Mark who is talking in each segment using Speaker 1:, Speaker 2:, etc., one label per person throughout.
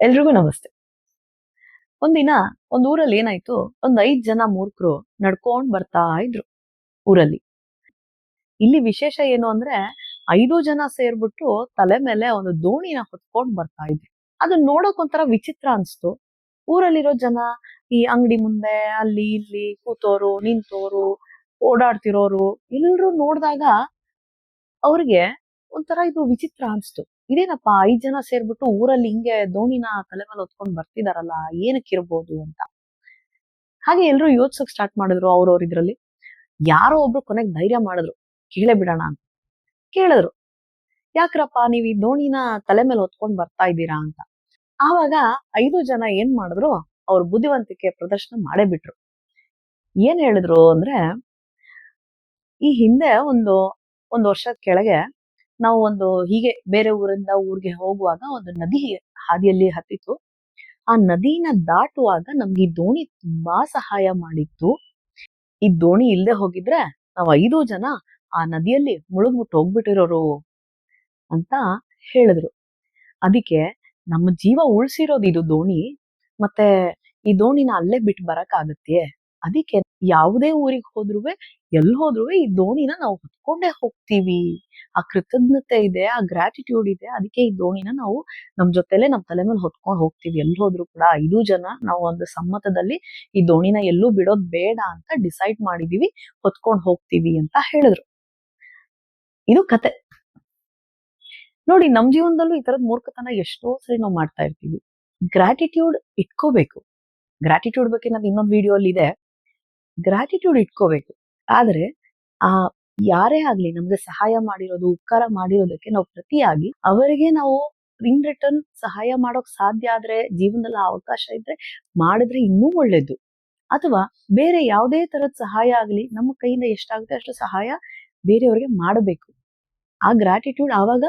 Speaker 1: ಎಲ್ರಿಗೂ ನಮಸ್ತೆ. ಒಂದಿನ ಒಂದ್ ಊರಲ್ಲಿ ಏನಾಯ್ತು, ಒಂದ್ ಐದ್ ಜನ ಮೂರ್ಖರು ನಡ್ಕೊಂಡ್ ಬರ್ತಾ ಇದ್ರು ಊರಲ್ಲಿ. ಇಲ್ಲಿ ವಿಶೇಷ ಏನು ಅಂದ್ರೆ, ಐದು ಜನ ಸೇರ್ಬಿಟ್ಟು ತಲೆ ಮೇಲೆ ಒಂದು ದೋಣಿನ ಹೊತ್ಕೊಂಡ್ ಬರ್ತಾ ಇದ್ರು. ಅದನ್ನ ನೋಡಕ್ ಒಂಥರ ವಿಚಿತ್ರ ಅನ್ಸ್ತು. ಊರಲ್ಲಿರೋ ಜನ ಈ ಅಂಗಡಿ ಮುಂದೆ, ಅಲ್ಲಿ ಇಲ್ಲಿ ಕೂತೋರು, ನಿಂತೋರು, ಓಡಾಡ್ತಿರೋರು, ಎಲ್ರು ನೋಡಿದಾಗ ಅವ್ರಿಗೆ ಒಂಥರ ಇದು ವಿಚಿತ್ರ ಅನ್ಸ್ತು. ಇದೇನಪ್ಪ ಐದ್ ಜನ ಸೇರ್ಬಿಟ್ಟು ಊರಲ್ಲಿ ಹಿಂಗೆ ದೋಣಿನ ತಲೆ ಮೇಲೆ ಹೊತ್ಕೊಂಡ್ ಬರ್ತಿದಾರಲ್ಲ, ಏನಕ್ಕಿರ್ಬೋದು ಅಂತ. ಹಾಗೆ ಎಲ್ರು ಯೋಚಿಸಕ್ ಸ್ಟಾರ್ಟ್ ಮಾಡಿದ್ರು ಅವ್ರವ್ರ ಇದ್ರಲ್ಲಿ. ಯಾರೋ ಒಬ್ರು ಕೊನೆಗೆ ಧೈರ್ಯ ಮಾಡಿದ್ರು, ಕೇಳೇ ಬಿಡೋಣ ಅಂತ. ಕೇಳಿದ್ರು, ಯಾಕ್ರಪ್ಪ ನೀವ್ ಈ ದೋಣಿನ ತಲೆ ಮೇಲೆ ಹೊತ್ಕೊಂಡ್ ಬರ್ತಾ ಇದ್ದೀರಾ ಅಂತ. ಆವಾಗ ಐದು ಜನ ಏನ್ ಮಾಡಿದ್ರು, ಅವ್ರ ಬುದ್ಧಿವಂತಿಕೆ ಪ್ರದರ್ಶನ ಮಾಡೇ ಬಿಟ್ರು. ಏನ್ ಹೇಳಿದ್ರು ಅಂದ್ರೆ, ಈ ಹಿಂದೆ ಒಂದು ಒಂದು ವರ್ಷದ ಕೆಳಗೆ ನಾವು ಒಂದು ಹೀಗೆ ಬೇರೆ ಊರಿಂದ ಊರಿಗೆ ಹೋಗುವಾಗ ಒಂದು ನದಿ ಹಾದಿಯಲ್ಲಿ ಹತ್ತಿತ್ತು. ಆ ನದಿನ ದಾಟುವಾಗ ನಮ್ಗೆ ಈ ದೋಣಿ ತುಂಬಾ ಸಹಾಯ ಮಾಡಿತ್ತು. ಈ ದೋಣಿ ಇಲ್ಲದೆ ಹೋಗಿದ್ರೆ ನಾವ್ ಐದು ಜನ ಆ ನದಿಯಲ್ಲಿ ಮುಳುಗ್ಬಿಟ್ಟು ಹೋಗ್ಬಿಟ್ಟಿರೋರು ಅಂತ ಹೇಳಿದ್ರು. ಅದಕ್ಕೆ ನಮ್ಮ ಜೀವ ಉಳ್ಸಿರೋದು ಇದು ದೋಣಿ, ಮತ್ತೆ ಈ ದೋಣಿನ ಅಲ್ಲೇ ಬಿಟ್ಟು ಬರಕ್ ಆಗತ್ತೆ ಅದಕ್ಕೆ ಯಾವುದೇ ಊರಿಗೆ ಹೋದ್ರೂ ಎಲ್ಲಿ ಹೋದ್ರೂ ಈ ದೋಣಿನ ನಾವು ಹೊತ್ಕೊಂಡೇ ಹೋಗ್ತೀವಿ. ಆ ಕೃತಜ್ಞತೆ ಇದೆ, ಆ ಗ್ರಾಟಿಟ್ಯೂಡ್ ಇದೆ, ಅದಕ್ಕೆ ಈ ದೋಣಿನ ನಾವು ನಮ್ ಜೊತೆಲೆ ನಮ್ ತಲೆ ಮೇಲೆ ಹೊತ್ಕೊಂಡು ಹೋಗ್ತೀವಿ. ಎಲ್ಲಿ ಹೋದ್ರು ಕೂಡ ಐದು ಜನ ನಾವು ಒಂದು ಸಮ್ಮತದಲ್ಲಿ ಈ ದೋಣಿನ ಎಲ್ಲೂ ಬಿಡೋದ್ ಬೇಡ ಅಂತ ಡಿಸೈಡ್ ಮಾಡಿದೀವಿ, ಹೊತ್ಕೊಂಡು ಹೋಗ್ತೀವಿ ಅಂತ ಹೇಳಿದ್ರು. ಇದು ಕತೆ. ನೋಡಿ, ನಮ್ ಜೀವನದಲ್ಲೂ ಈ ತರದ್ ಮೂರ್ಖತನ ಎಷ್ಟೋ ಸರಿ ನಾವು ಮಾಡ್ತಾ ಇರ್ತೀವಿ. ಗ್ರಾಟಿಟ್ಯೂಡ್ ಇಟ್ಕೋಬೇಕು. ಗ್ರಾಟಿಟ್ಯೂಡ್ ಬಗ್ಗೆ ನಾನು ಇನ್ನೊಂದು ವಿಡಿಯೋ ಅಲ್ಲಿ ಇದೆ. ಗ್ರಾಟಿಟ್ಯೂಡ್ ಇಟ್ಕೋಬೇಕು. ಆದ್ರೆ, ಆ ಯಾರೇ ಆಗ್ಲಿ ನಮ್ಗೆ ಸಹಾಯ ಮಾಡಿರೋದು, ಉಪಕಾರ ಮಾಡಿರೋದಕ್ಕೆ ನಾವು ಪ್ರತಿಯಾಗಿ ಅವರಿಗೆ ನಾವು ಇನ್ ರಿಟರ್ನ್ ಸಹಾಯ ಮಾಡೋಕ್ ಸಾಧ್ಯ ಆದ್ರೆ, ಜೀವನದಲ್ಲಿ ಅವಕಾಶ ಇದ್ರೆ ಮಾಡಿದ್ರೆ ಇನ್ನೂ ಒಳ್ಳೇದು. ಅಥವಾ ಬೇರೆ ಯಾವುದೇ ತರದ ಸಹಾಯ ಆಗ್ಲಿ ನಮ್ಮ ಕೈಯಿಂದ ಎಷ್ಟಾಗುತ್ತೆ ಅಷ್ಟು ಸಹಾಯ ಬೇರೆಯವ್ರಿಗೆ ಮಾಡಬೇಕು. ಆ ಗ್ರಾಟಿಟ್ಯೂಡ್ ಆವಾಗ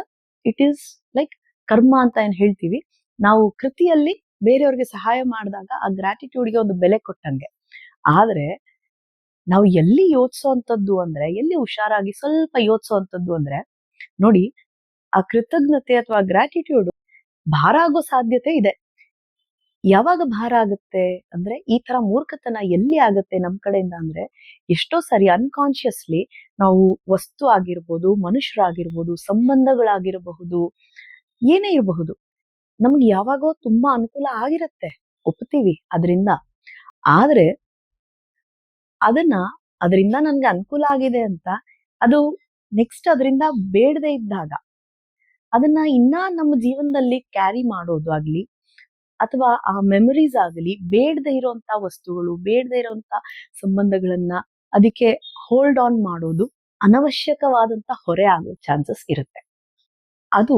Speaker 1: ಇಟ್ ಈಸ್ ಲೈಕ್ ಕರ್ಮ ಅಂತ ಏನ್ ಹೇಳ್ತೀವಿ? ನಾವು ಕೃತಿಯಲ್ಲಿ ಬೇರೆಯವ್ರಿಗೆ ಸಹಾಯ ಮಾಡಿದಾಗ ಆ ಗ್ರಾಟಿಟ್ಯೂಡ್ಗೆ ಒಂದು ಬೆಲೆ ಕೊಟ್ಟಂಗೆ. ಆದ್ರೆ ನಾವು ಎಲ್ಲಿ ಯೋಚಿಸೋಂಥದ್ದು ಅಂದ್ರೆ, ಎಲ್ಲಿ ಹುಷಾರಾಗಿ ಸ್ವಲ್ಪ ಯೋಚಿಸೋಂಥದ್ದು ಅಂದ್ರೆ, ನೋಡಿ, ಆ ಕೃತಜ್ಞತೆ ಅಥವಾ ಗ್ರಾಟಿಟ್ಯೂಡ್ ಭಾರ ಆಗೋ ಸಾಧ್ಯತೆ ಇದೆ. ಯಾವಾಗ ಭಾರ ಆಗುತ್ತೆ ಅಂದ್ರೆ, ಈ ತರ ಮೂರ್ಖತನ ಎಲ್ಲಿ ಆಗುತ್ತೆ ನಮ್ ಕಡೆಯಿಂದ ಅಂದ್ರೆ, ಎಷ್ಟೋ ಸರಿ ಅನ್ಕಾನ್ಶಿಯಸ್ಲಿ ನಾವು ವಸ್ತು ಆಗಿರ್ಬೋದು, ಮನುಷ್ಯರಾಗಿರ್ಬೋದು, ಸಂಬಂಧಗಳಾಗಿರಬಹುದು, ಏನೇ ಇರಬಹುದು, ನಮ್ಗೆ ಯಾವಾಗೋ ತುಂಬಾ ಅನುಕೂಲ ಆಗಿರತ್ತೆ. ಒಪ್ತೀವಿ ಅದರಿಂದ. ಆದ್ರೆ ಅದನ್ನ ಅದರಿಂದ ನನ್ಗೆ ಅನುಕೂಲ ಆಗಿದೆ ಅಂತ, ಅದು ನೆಕ್ಸ್ಟ್ ಅದರಿಂದ ಬೇಡದೆ ಇದ್ದಾಗ, ಅದನ್ನ ಇನ್ನ ನಮ್ಮ ಜೀವನದಲ್ಲಿ ಕ್ಯಾರಿ ಮಾಡೋದು ಆಗ್ಲಿ, ಅಥವಾ ಆ ಮೆಮೊರೀಸ್ ಆಗಲಿ, ಬೇಡದೆ ಇರೋಂತ ವಸ್ತುಗಳು, ಬೇಡದೆ ಇರೋಂತ ಸಂಬಂಧಗಳನ್ನ ಅದಕ್ಕೆ ಹೋಲ್ಡ್ ಆನ್ ಮಾಡೋದು ಅನವಶ್ಯಕವಾದಂತ ಹೊರೆ ಆಗೋ ಚಾನ್ಸಸ್ ಇರುತ್ತೆ. ಅದು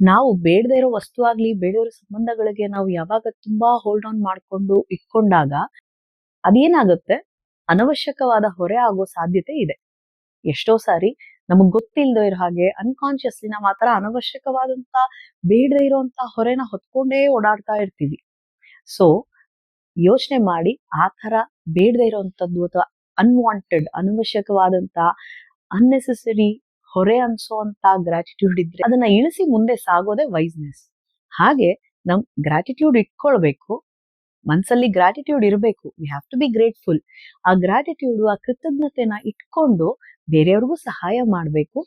Speaker 1: ನಾವು ಬೇಡದೆ ಇರೋ ವಸ್ತು ಆಗ್ಲಿ, ಬೇಡದೇ ಸಂಬಂಧಗಳಿಗೆ ನಾವು ಯಾವಾಗ ತುಂಬಾ ಹೋಲ್ಡ್ ಆನ್ ಮಾಡ್ಕೊಂಡು ಇಟ್ಕೊಂಡಾಗ ಅದೇನಾಗುತ್ತೆ? ಅನವಶ್ಯಕವಾದ ಹೊರೆ ಆಗೋ ಸಾಧ್ಯತೆ ಇದೆ. ಎಷ್ಟೋ ಸಾರಿ ನಮಗ್ ಗೊತ್ತಿಲ್ಲದೆ ಇರೋ ಹಾಗೆ ಅನ್ಕಾನ್ಶಿಯಸ್ಲಿ ನಾವು ಆತರ ಅನವಶ್ಯಕವಾದಂತ ಬೇಡದೇ ಇರೋಂತ ಹೊರೆನ ಹೊತ್ಕೊಂಡೇ ಓಡಾಡ್ತಾ ಇರ್ತೀವಿ. ಸೊ ಯೋಚನೆ ಮಾಡಿ ಆ ತರ ಬೇಡದೇ ಇರೋಂಥದ್ದು ಅಥವಾ ಅನ್ವಾಂಟೆಡ್ ಅನವಶ್ಯಕವಾದಂತ ಅನ್ನೆಸೆಸರಿ ಹೊರೆ ಅನ್ಸೋಂತ ಗ್ರಾಟಿಟ್ಯೂಡ್ ಇದ್ರೆ ಅದನ್ನ ಇಳಿಸಿ ಮುಂದೆ ಸಾಗೋದೇ ವೈಸ್ನೆಸ್ ಹಾಗೆ ನಮ್ ಗ್ರಾಟಿಟ್ಯೂಡ್ ಇಟ್ಕೊಳ್ಬೇಕು. ಮನ್ಸಲ್ಲಿ ಗ್ರಾಟಿಟ್ಯೂಡ್ ಇರಬೇಕು. We have to be grateful ಆ ಗ್ರಾಟಿಟ್ಯೂಡ್ ಆ ಕೃತಜ್ಞತೆನ ಇಟ್ಕೊಂಡು ಬೇರೆಯವ್ರಿಗೂ ಸಹಾಯ ಮಾಡಬೇಕು.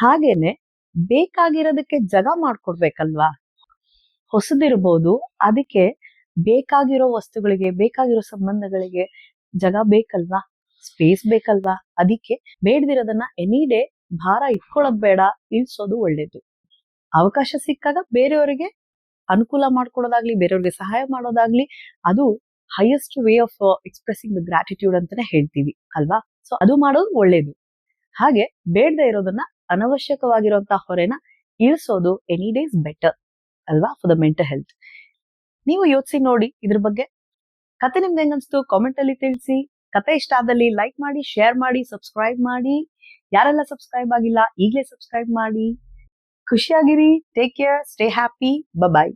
Speaker 1: ಹಾಗೇನೆ ಬೇಕಾಗಿರೋದಕ್ಕೆ ಜಗ ಮಾಡ್ಕೊಡ್ಬೇಕಲ್ವಾ? ಹೊಸದಿರ್ಬೋದು. ಅದಕ್ಕೆ ಬೇಕಾಗಿರೋ ವಸ್ತುಗಳಿಗೆ, ಬೇಕಾಗಿರೋ ಸಂಬಂಧಗಳಿಗೆ ಜಗ ಬೇಕಲ್ವಾ? ಸ್ಪೇಸ್ ಬೇಕಲ್ವಾ? ಅದಕ್ಕೆ ಬೇಡದಿರೋದನ್ನ ಎನಿ ಡೇ ಭಾರ ಇಟ್ಕೊಳ್ಳೋದ್ ಬೇಡ. ಇಳಿಸೋದು ಒಳ್ಳೇದು. ಅವಕಾಶ ಸಿಕ್ಕಾಗ ಬೇರೆಯವರಿಗೆ ಅನುಕೂಲ ಮಾಡ್ಕೊಡೋದಾಗ್ಲಿ ಬೇರೆಯವ್ರಿಗೆ ಸಹಾಯ ಮಾಡೋದಾಗ್ಲಿ, ಅದು highest way of expressing the gratitude ಅಂತಾನೆ ಹೇಳ್ತೀವಿ, ಅಲ್ವಾ? ಸೊ ಅದು ಮಾಡೋದು ಒಳ್ಳೇದು. ಹಾಗೆ ಬೇಡದೆ ಇರೋದನ್ನ ಅನವಶ್ಯಕವಾಗಿರುವಂತಹ ಹೊರೆನ ಇಳಿಸೋದು ಎನಿ ಡೇಸ್ ಬೆಟರ್ ಅಲ್ವಾ? ಫಾರ್ ದ ಮೆಂಟಲ್ ಹೆಲ್ತ್ ನೀವು ಯೋಚಿಸಿ ನೋಡಿ ಇದ್ರ ಬಗ್ಗೆ. ಕತೆ ನಿಮ್ಗೆ ಹೆಂಗನ್ಸ್ತು? ಕಾಮೆಂಟ್ ಅಲ್ಲಿ ತಿಳಿಸಿ. ಕತೆ ಇಷ್ಟ ಆದಲ್ಲಿ ಲೈಕ್ ಮಾಡಿ ಶೇರ್ ಮಾಡಿ ಸಬ್ಸ್ಕ್ರೈಬ್ ಮಾಡಿ. ಯಾರೆಲ್ಲ ಸಬ್ಸ್ಕ್ರೈಬ್ ಆಗಿಲ್ಲ, ಈಗಲೇ ಸಬ್ಸ್ಕ್ರೈಬ್ ಮಾಡಿ. खुशियागिरी take care stay happy bye